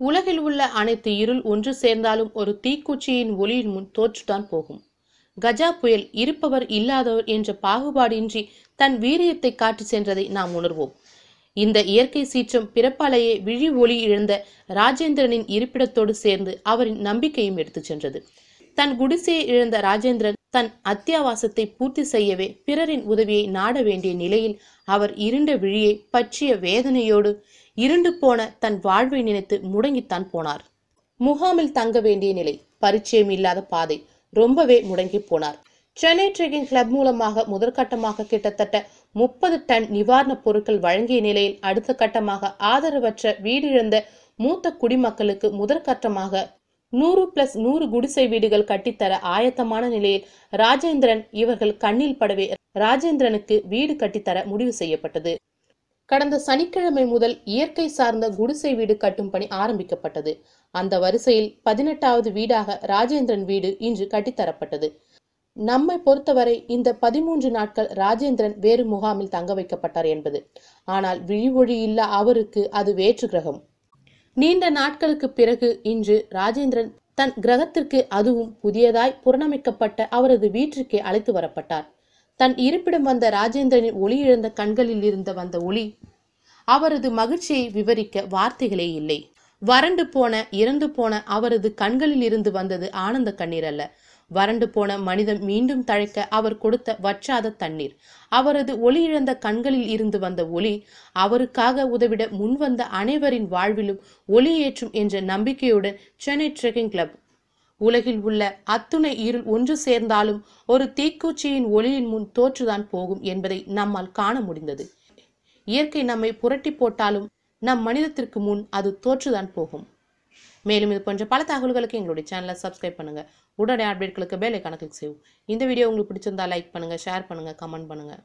உலகில் உள்ள அனைத்து இருள் ஒன்று சேர்ந்தாலும் ஒரு தீக்குச்சியின் ஒளியின் முன் தோற்றுதான் போகும். கஜா புயல் இருப்பவர் இல்லாதவர் என்ற பாகுபாடின்றி தன் வீரியத்தை காட்டி சென்றதை நாம் உணர்வோம். இந்த இயற்கை சீற்றம் பிறப்பாலேயே விழி ஒளி இழந்த ராஜேந்திரனின் இருப்பிடத்தோடு சேர்ந்து அவரின் நம்பிக்கையும் எடுத்துச் சென்றது. தன் குடிசையை இழந்த ராஜேந்திரன் தன் அத்தியாவாசத்தை பூர்த்தி செய்யவே பிறரின் உதவியை நாட வேண்டிய நிலையில் அவர் இருண்ட விழியை பற்றிய வேதனையோடு இருண்டு போன தன் வாழ்வை நினைத்து முடங்கித்தான் போனார். முகாமில் தங்க வேண்டிய நிலை பரிச்சயம் இல்லாத பாதை ரொம்பவே முடங்கி போனார். சென்னை ட்ரெக்கிங் கிளப் மூலமாக முதற்கட்டமாக கிட்டத்தட்ட முப்பது டன் நிவாரணப் பொருட்கள் வழங்கிய நிலையில் அடுத்த கட்டமாக ஆதரவற்ற வீடிழந்த மூத்த குடிமக்களுக்கு முதற்கட்டமாக நூறு பிளஸ் நூறு குடிசை வீடுகள் கட்டித்தர ஆயத்தமான நிலையில் ராஜேந்திரன் இவர்கள் கண்ணில் படவே ராஜேந்திரனுக்கு வீடு கட்டித்தர முடிவு செய்யப்பட்டது. கடந்த சனிக்கிழமை முதல் இயற்கை சார்ந்த குடிசை வீடு கட்டும் பணி ஆரம்பிக்கப்பட்டது. அந்த வரிசையில் பதினெட்டாவது வீடாக ராஜேந்திரன் வீடு இன்று கட்டித்தரப்பட்டது. நம்மை பொறுத்தவரை இந்த பதிமூன்று நாட்கள் ராஜேந்திரன் வேறு முகாமில் தங்க வைக்கப்பட்டார் என்பது. ஆனால் விழிவொழி இல்லா அவருக்கு அது வேற்று கிரகம். நீண்ட நாட்களுக்கு பிறகு இன்று ராஜேந்திரன் தன் கிரகத்திற்கு அதுவும் புதியதாய் புறணமைக்கப்பட்ட அவரது வீட்டிற்கே அழைத்து வரப்பட்டார். தன் இருப்பிடம் வந்த ராஜேந்திரனின் ஒளி இழந்த கண்களில் இருந்த வந்த ஒளி அவரது மகிழ்ச்சியை விவரிக்க வார்த்தைகளே இல்லை. வறண்டு போன இறந்து போன அவரது கண்களில் இருந்து வந்தது ஆனந்த கண்ணீர் அல்ல. வறண்டு போன மனிதன் மீண்டும் தழைக்க அவர் கொடுத்த வற்றாத தண்ணீர். அவரது ஒளி இழந்த கண்களில் இருந்து வந்த ஒளி அவருக்காக உதவிட முன்வந்த அனைவரின் வாழ்விலும் ஒளி ஏற்றும் என்ற நம்பிக்கையுடன் சென்னை ட்ரெக்கிங் கிளப் உலகில் உள்ள அத்துணை இருள் ஒன்று சேர்ந்தாலும் ஒரு தீக்குச்சியின் ஒளியின் முன் தோற்றுதான் போகும் என்பதை நம்மால் காண முடிந்தது. இயற்கை நம்மை புரட்டி போட்டாலும் நம் மனிதத்திற்கு முன் அது தோற்றுதான் போகும். மேலும் இது போன்ற பல தகவல்களுக்கு எங்களுடைய சேனலை சப்ஸ்கிரைப் பண்ணுங்க. உடனே அப்டேட்களுக்கு பெல் ஐக்கான கிளிக் செய்யும் இந்த வீடியோ உங்களுக்கு பிடிச்சிருந்தா லைக் பண்ணுங்கள் ஷேர் பண்ணுங்கள் கமெண்ட் பண்ணுங்கள்